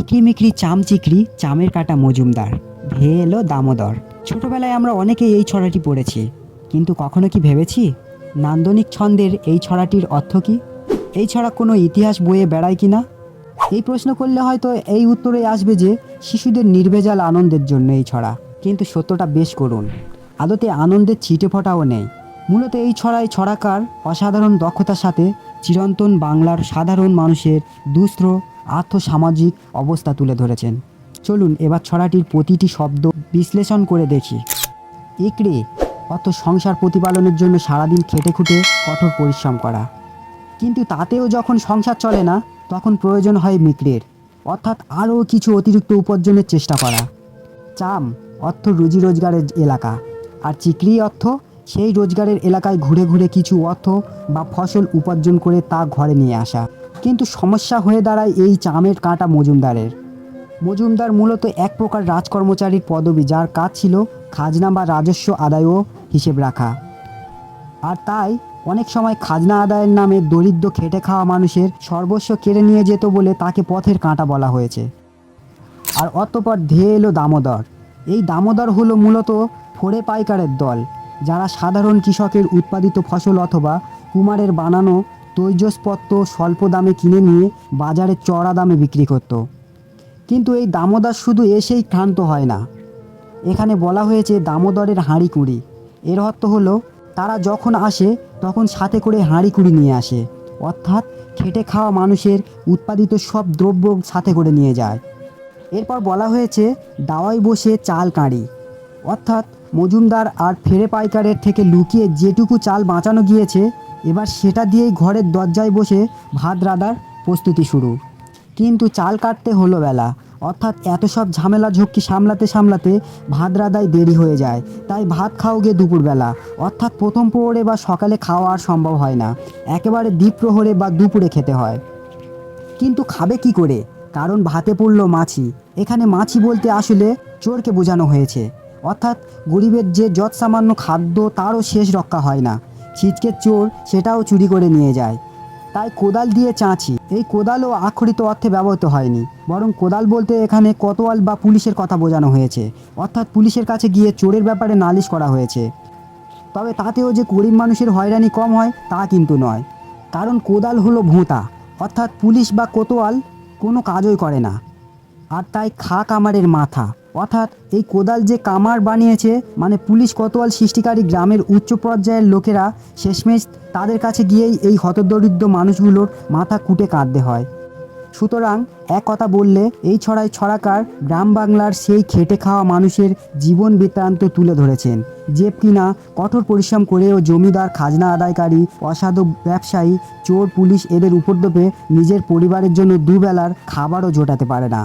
ইকরি মিকরি চাম চিকরি চামের কাটা মজুমদার ভে এলো দামোদর। ছোটবেলায় আমরা অনেকেই এই ছড়াটি পড়েছি, কিন্তু কখনো কি ভেবেছি? নান্দনিক ছন্দের এই ছড়াটির অর্থ কি? এই ছড়া কোনো ইতিহাস বইয়ে বেড়ায় কি না এই প্রশ্ন করলে হয়তো এই উত্তরে আসবে যে, শিশুদের নির্ভেজাল আনন্দের জন্য এই ছড়া। কিন্তু সত্যটা বেশ করুন, আদতে আনন্দের ছিটে ফোটাও নেই। মূলত এই ছড়ায় ছড়াকার অসাধারণ দক্ষতার সাথে চিরন্তন বাংলার সাধারণ মানুষের দুস্ত্র আর্থসামাজিক অবস্থা তুলে ধরেছেন। চলুন এবার ছড়াটির প্রতিটি শব্দ বিশ্লেষণ করে দেখি। ইকড়ে অর্থ সংসার প্রতিপালনের জন্য সারাদিন খেটে খুঁটে কঠোর পরিশ্রম করা। কিন্তু তাতেও যখন সংসার চলে না, তখন প্রয়োজন হয় মিকড়ের। অর্থাৎ আরও কিছু অতিরিক্ত উপার্জনের চেষ্টা করা। চাম অর্থ রুজি রোজগারের এলাকা। আর চিকরি অর্থ সেই রোজগারের এলাকায় ঘুরে ঘুরে কিছু অর্থ বা ফসল উপার্জন করে তা ঘরে নিয়ে আসা। কিন্তু সমস্যা হয়ে দাঁড়ায় এই চামের কাঁটা মজুমদারের। মজুমদার মূলত এক প্রকার রাজকর্মচারীর পদবি, যার কাজ ছিল খাজনা বা রাজস্ব আদায় ও হিসেব রাখা। আর তাই অনেক সময় খাজনা আদায়ের নামে দরিদ্র, খেটে খাওয়া মানুষের সর্বস্ব কেড়ে নিয়ে যেত বলে তাকে পথের কাঁটা বলা হয়েছে। আর অতপর ধেয়ে এলো দামোদর। এই দামোদর হলো মূলত ফোড়ে পাইকারের দল, যারা সাধারণ কৃষকের উৎপাদিত ফসল অথবা কুমারের বানানো তৈজসপত্র স্বল্প দামে কিনে নিয়ে বাজারে চড়া দামে বিক্রি করত। কিন্তু এই দামোদর শুধু এসেই ক্ষান্ত হয় না। এখানে বলা হয়েছে দামোদরের হাঁড়ি কুড়ি। এর অর্থ হলো, তারা যখন আসে, তখন সাথে করে হাঁড়ি কুড়ি নিয়ে আসে। অর্থাৎ খেটে খাওয়া মানুষের উৎপাদিত সব দ্রব্য সাথে করে নিয়ে যায়। এরপর বলা হয়েছে, দাওয়ায় বসে চাল কাঁড়ি। অর্থাৎ মজুমদার আর ফেরে পাইকারের থেকে লুকিয়ে যেটুকু চাল বাঁচানো গিয়েছে এবার সেটা দিয়েই ঘরের দরজায় বসে ভাত রাঁধার প্রস্তুতি শুরু। কিন্তু চাল কাটতে হলো বেলা। অর্থাৎ এত সব ঝামেলা ঝক্কি সামলাতে সামলাতে ভাত রাঁধায় দেরি হয়ে যায়। তাই ভাত খাও গিয়ে দুপুরবেলা। অর্থাৎ প্রথম প্রহরে বা সকালে খাওয়া আর সম্ভব হয় না। একেবারে দ্বীপ প্রহরে বা দুপুরে খেতে হয়। কিন্তু খাবে কি করে? কারণ ভাতে পড়ল মাছি। এখানে মাছি বলতে আসলে চোরকে বোঝানো হয়েছে। অর্থাৎ গরিবের যে যৎ সামান্য খাদ্য তারও শেষ রক্ষা হয় না। ছিচকে চোর সেটাও চুরি করে নিয়ে যায়। তাই কোদাল দিয়ে চাঁচি। এই কোদালও আক্ষরিত অর্থে ব্যবহৃত হয়নি, বরং কোদাল বলতে এখানে কতোয়াল বা পুলিশের কথা বোঝানো হয়েছে। অর্থাৎ পুলিশের কাছে গিয়ে চোরের ব্যাপারে নালিশ করা হয়েছে। তবে তাতেও যে গরিব মানুষের হয়রানি কম হয়, তা কিন্তু নয়। কারণ কোদাল হলো ভোঁতা, অর্থাৎ পুলিশ বা কোতোয়াল কোনো কাজই করে না। আর তাই খা কামারের মাথা। অর্থাৎ এই কোদাল যে কামার বানিয়েছে মানে পুলিশ কতোয়াল সৃষ্টিকারী গ্রামের উচ্চ পর্যায়ের লোকেরা শেষমেশ তাদের কাছে গিয়েই এই হতদরিদ্র মানুষগুলোর মাথা কুটে কাঁদতে হয়। সুতরাং এক কথা বললে, এই ছড়ায় ছড়াকার গ্রাম বাংলার সেই খেটে খাওয়া মানুষের জীবন বৃত্তান্ত তুলে ধরেছেন, যে কিনা কঠোর পরিশ্রম করেও জমিদার, খাজনা আদায়কারী, অসাধু ব্যবসায়ী, চোর, পুলিশ এদের উপদ্রবে নিজের পরিবারের জন্য দুবেলার খাবারও জোটাতে পারে না।